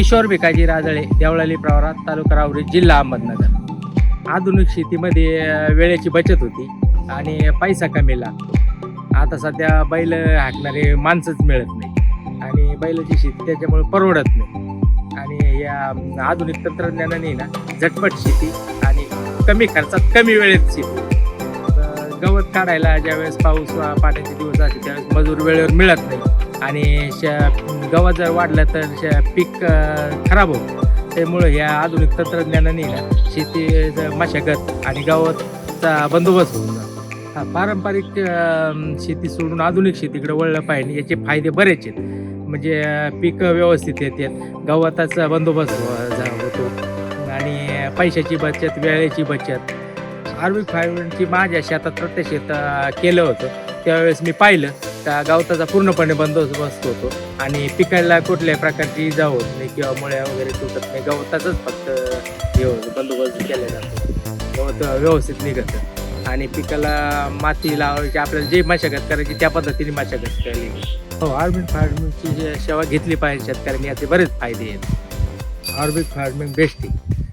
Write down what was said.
किशोर भिकाजी राजळे देवळाली प्रवरा तालुका रावरी जिल्हा अहमदनगर. आधुनिक शेतीमध्ये वेळेची बचत होती आणि पैसा कमी लागतो. आता सध्या बैल हाकणारे माणसंच मिळत नाही आणि बैलाची शेती त्याच्यामुळे परवडत नाही. आणि या आधुनिक तंत्रज्ञानाने ना झटपट शेती आणि कमी खर्चात कमी वेळेत शेती. गवत काढायला ज्यावेळेस पाऊस पाण्याचे दिवस असते त्यावेळेस मजूर वेळेवर मिळत नाही. आणि श- गवत जर वाढलं तर श- पीक खराब होतं. त्यामुळं ह्या आधुनिक तंत्रज्ञानाने ना शेती मशागत आणि गवतचा बंदोबस्त होऊन हा पारंपरिक शेती सोडून आधुनिक शेतीकडे वळलं पाहिजे याचे फायदे बरेच आहेत. म्हणजे पीक व्यवस्थित येतात गवताचा बंदोबस्त हो- होतो. आणि पैशाची बचत वेळेची बचत आर्विक फायबरची माझ्या शेतात प्रत्यक्ष शेत केलं होतं. त्यावेळेस मी पाहिलं. त्या गवताचा पूर्णपणे बंदोबस्त होतो. आणि पिकाला कुठल्याही प्रकारची इजा होत नाही किंवा मुळ्या वगैरे तुटत नाही. गवताचाच फक्त हे होतं बंदोबस्त केला जातो. गवत व्यवस्थित निघतं. आणि पिकाला माती लावायची आपल्याला जे मशागत करायची त्या पद्धतीने मशागत केली. हो ऑर्बिक फार्मिंगची जी सेवा घेतली पाहिजे शेतकऱ्यांनी याचे बरेच फायदे आहेत. ऑर्बिक फार्मिंग बेस्ट आहे.